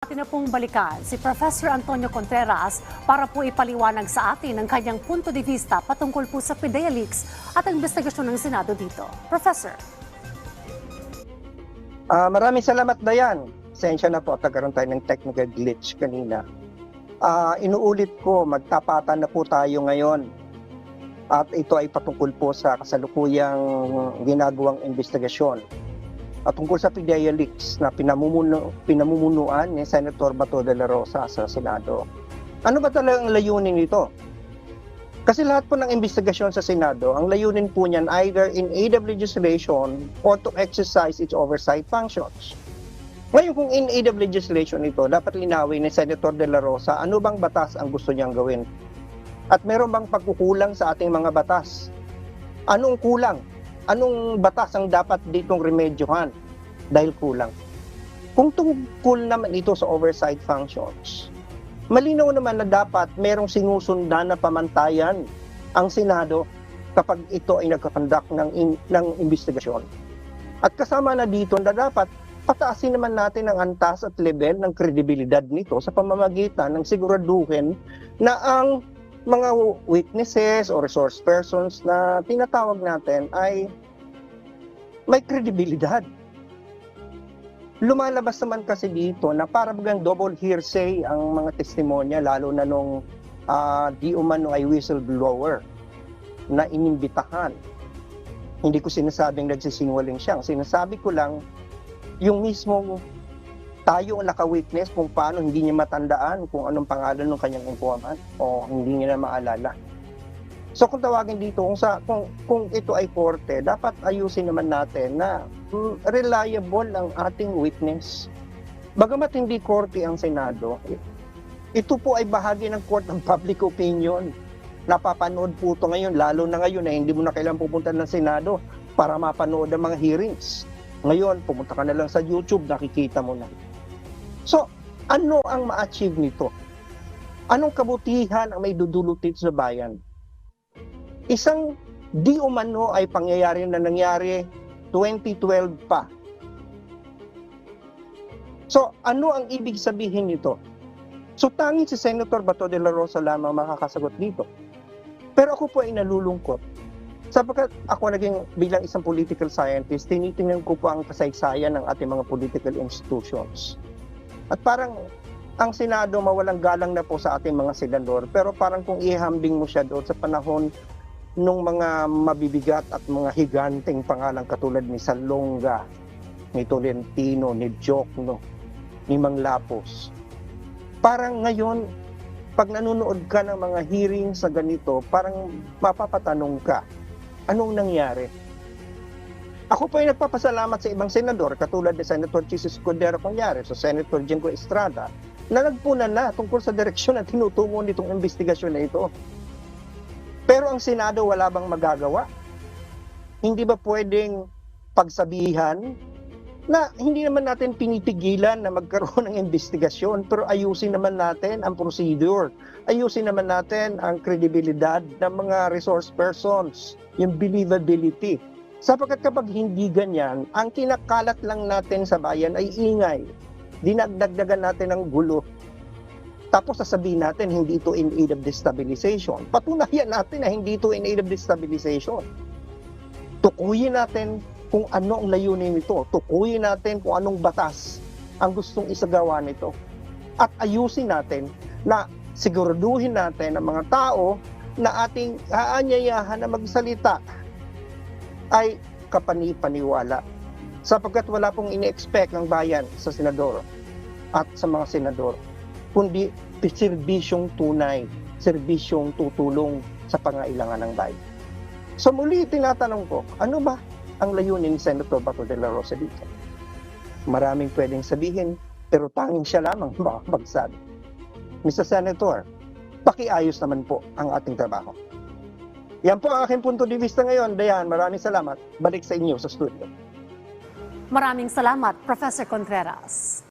Atin na pong balikan si Professor Antonio Contreras para po ipaliwanag sa atin ang kanyang punto de vista patungkol po sa PIDEA leaks at ang investigasyon ng Senado dito. Professor. Ah, maraming salamat, Dayan. Sensya na po, nagkaroon tayo ng technical glitch kanina. Ah, inuulit ko, magtapatan na po tayo ngayon. At ito ay patungkol po sa kasalukuyang ginagawang investigasyon. At tungkol sa PIDEA leaks na pinamumuno, pinamumunuan ni Senator Bato de la Rosa sa Senado. Ano ba talaga ang layunin nito? Kasi lahat po ng investigasyon sa Senado, ang layunin po niyan either in aid of legislation or to exercise its oversight functions. Ngayon kung in aid of legislation ito, dapat linawin ni Senator De La Rosa ano bang batas ang gusto niyang gawin. At meron bang pagkukulang sa ating mga batas? Anong kulang? Anong batas ang dapat ditong remedyohan dahil kulang? Kung tungkol naman ito sa oversight functions, malinaw naman na dapat merong sinusundan na pamantayan ang Senado kapag ito ay nagkakandak ng, in, ng investigasyon. At kasama na dito na dapat pataasin naman natin ang antas at level ng kredibilidad nito sa pamamagitan ng siguraduhin na ang mga witnesses o resource persons na tinatawag natin ay may kredibilidad. Lumalabas naman kasi dito na para bagang double hearsay ang mga testimonya lalo na nung ah, di umano ay whistleblower na inimbitahan. Hindi ko sinasabing nagsisinungaling siya. Sinasabi ko lang yung mismo tayo ang naka-witness kung paano hindi niya matandaan kung anong pangalan ng kanyang informant o hindi niya na maalala. So kung tawagin dito kung sa kung, kung ito ay korte, dapat ayusin naman natin na mm, reliable ang ating witness. Bagamat hindi korte ang Senado, ito po ay bahagi ng court ng public opinion. Napapanood po ito ngayon, lalo na ngayon na hindi mo na kailangan pupunta ng Senado para mapanood ang mga hearings. Ngayon, pumunta ka na lang sa YouTube, nakikita mo na. So, ano ang ma-achieve nito? Anong kabutihan ang may dudulot dito sa bayan? Isang di umano ay pangyayari na nangyari 2012 pa. So, ano ang ibig sabihin nito? So, tanging si Senator Bato de la Rosa lamang makakasagot dito. Pero ako po ay nalulungkot sapagkat ako naging bilang isang political scientist, tinitingnan ko po ang kasaysayan ng ating mga political institutions. At parang ang Senado mawalang galang na po sa ating mga senador, pero parang kung ihambing mo siya doon sa panahon nung mga mabibigat at mga higanteng pangalan katulad ni Salonga, ni Tolentino, ni Jokno, ni Mang Lapos. Parang ngayon, pag nanonood ka ng mga hearing sa ganito, parang mapapatanong ka, anong nangyari? Ako po ay nagpapasalamat sa ibang senador, katulad ni Senator Jesus Cordero kunyari, sa Senator Jengo Estrada, na nagpuna na tungkol sa direksyon at tinutungo nitong investigasyon na ito. Pero ang Senado wala bang magagawa? Hindi ba pwedeng pagsabihan na hindi naman natin pinipigilan na magkaroon ng investigasyon pero ayusin naman natin ang procedure. Ayusin naman natin ang kredibilidad ng mga resource persons, yung believability. Sapagkat kapag hindi ganyan, ang kinakalat lang natin sa bayan ay ingay. Dinagdagdagan natin ng gulo. Tapos sasabihin natin hindi ito in aid of destabilization. Patunayan natin na hindi ito in aid of destabilization. Tukuyin natin kung ano ang layunin nito. Tukuyin natin kung anong batas ang gustong isagawa nito. At ayusin natin na siguraduhin natin ang mga tao na ating aanyayahan na magsalita ay kapani-paniwala. Sapagkat wala pong ini-expect ng bayan sa senador at sa mga senador, kundi serbisyong tunay, serbisyong tutulong sa pangailangan ng bayan. So muli tinatanong ko, ano ba ang layunin ni Senator Bato de la Rosa dito? Maraming pwedeng sabihin, pero tanging siya lamang makakapagsabi. Mr. Senator, pakiayos naman po ang ating trabaho. Yan po ang aking punto de vista ngayon. Dayan, maraming salamat. Balik sa inyo sa studio. Maraming salamat, Professor Contreras.